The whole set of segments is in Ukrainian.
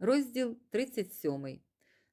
Розділ 37.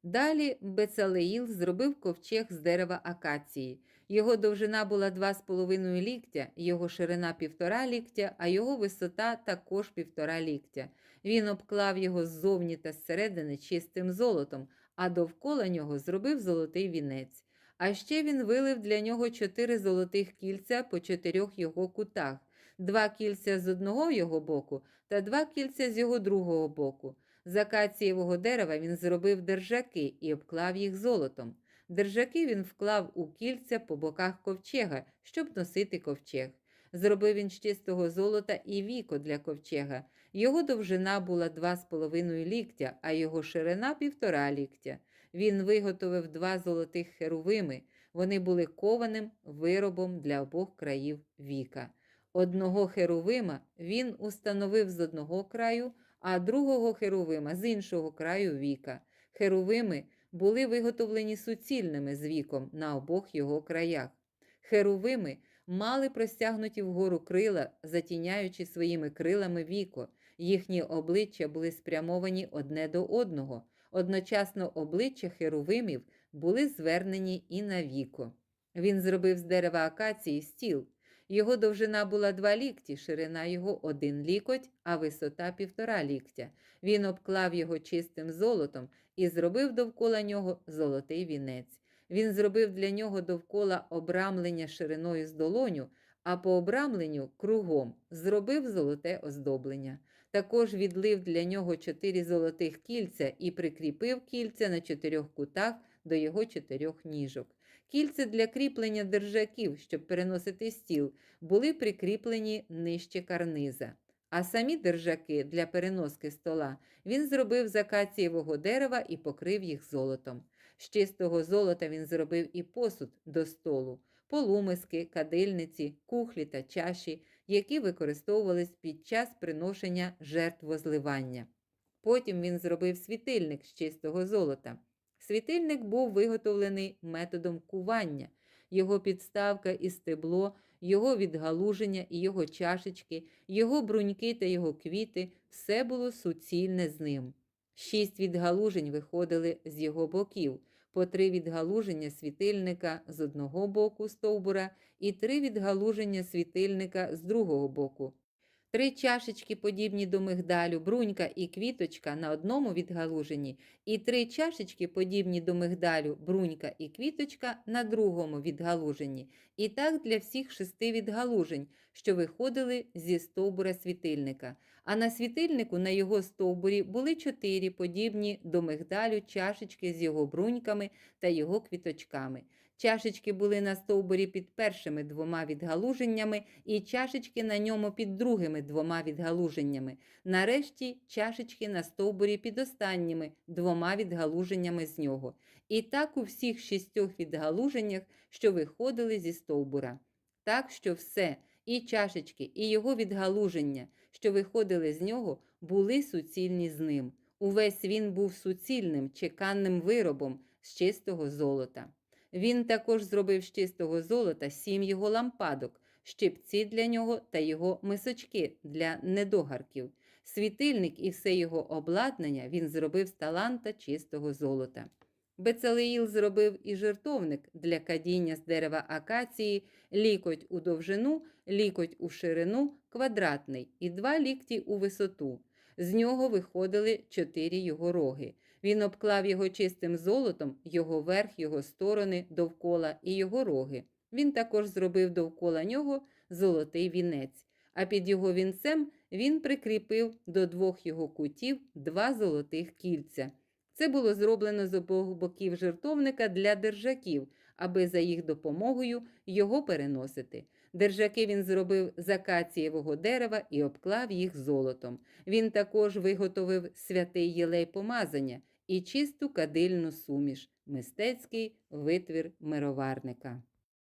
Далі Бецалеїл зробив ковчег з дерева акації. Його довжина була 2,5 ліктя, його ширина 1,5 ліктя, а його висота також 1,5 ліктя. Він обклав його ззовні та зсередини чистим золотом, а довкола нього зробив золотий вінець. А ще він вилив для нього чотири золотих кільця по чотирьох його кутах, два кільця з одного його боку та два кільця з його другого боку. З акацієвого дерева він зробив держаки і обклав їх золотом. Держаки він вклав у кільця по боках ковчега, щоб носити ковчег. Зробив він з чистого золота і віко для ковчега. Його довжина була 2,5 ліктя, а його ширина півтора ліктя. Він виготовив два золотих херувими. Вони були кованим виробом для обох країв віка. Одного херувима він установив з одного краю, а другого херувима з іншого краю віка. Херувими були виготовлені суцільними з віком на обох його краях. Херувими мали простягнуті вгору крила, затіняючи своїми крилами віко. Їхні обличчя були спрямовані одне до одного. Одночасно обличчя херувимів були звернені і на віко. Він зробив з дерева акації стіл. Його довжина була два лікті, ширина його один лікоть, а висота півтора ліктя. Він обклав його чистим золотом і зробив довкола нього золотий вінець. Він зробив для нього довкола обрамлення шириною з долоню, а по обрамленню кругом зробив золоте оздоблення. Також відлив для нього чотири золотих кільця і прикріпив кільця на чотирьох кутах до його чотирьох ніжок. Кільця для кріплення держаків, щоб переносити стіл, були прикріплені нижче карниза. А самі держаки для переноски стола він зробив з акацієвого дерева і покрив їх золотом. З чистого золота він зробив і посуд до столу, полумиски, кадильниці, кухлі та чаші, які використовувались під час приношення жертв возливання. Потім він зробив світильник з чистого золота. Світильник був виготовлений методом кування, його підставка і стебло, його відгалуження і його чашечки, його бруньки та його квіти все було суцільне з ним. Шість відгалужень виходили з його боків, по три відгалуження світильника з одного боку стовбура і три відгалуження світильника з другого боку. Три чашечки, подібні до мигдалю, брунька і квіточка на одному відгалуженні, і три чашечки, подібні до мигдалю, брунька і квіточка на другому відгалуженні. І так для всіх шести відгалужень, що виходили зі стовбура світильника. А на світильнику на його стовбурі були чотири подібні до мигдалю чашечки з його бруньками та його квіточками. Чашечки були на стовбурі під першими двома відгалуженнями, і чашечки на ньому під другими двома відгалуженнями. Нарешті чашечки на стовбурі під останніми двома відгалуженнями з нього. І так у всіх шістьох відгалуженнях, що виходили зі стовбура. Так що все, і чашечки, і його відгалуження, що виходили з нього, були суцільні з ним. Увесь він був суцільним, чеканним виробом з чистого золота. Він також зробив з чистого золота сім його лампадок, щипці для нього та його мисочки для недогарків. Світильник і все його обладнання він зробив з таланта чистого золота. Бецалеїл зробив і жертовник для кадіння з дерева акації, лікоть у довжину, лікоть у ширину, квадратний і два лікті у висоту. З нього виходили чотири його роги. Він обклав його чистим золотом, його верх, його сторони довкола і його роги. Він також зробив довкола нього золотий вінець, а під його вінцем він прикріпив до двох його кутів два золотих кільця. Це було зроблено з обох боків жертовника для держаків, аби за їх допомогою його переносити. Держаки він зробив з акацієвого дерева і обклав їх золотом. Він також виготовив святий єлей помазання і чисту кадильну суміш, мистецький витвір мироварника.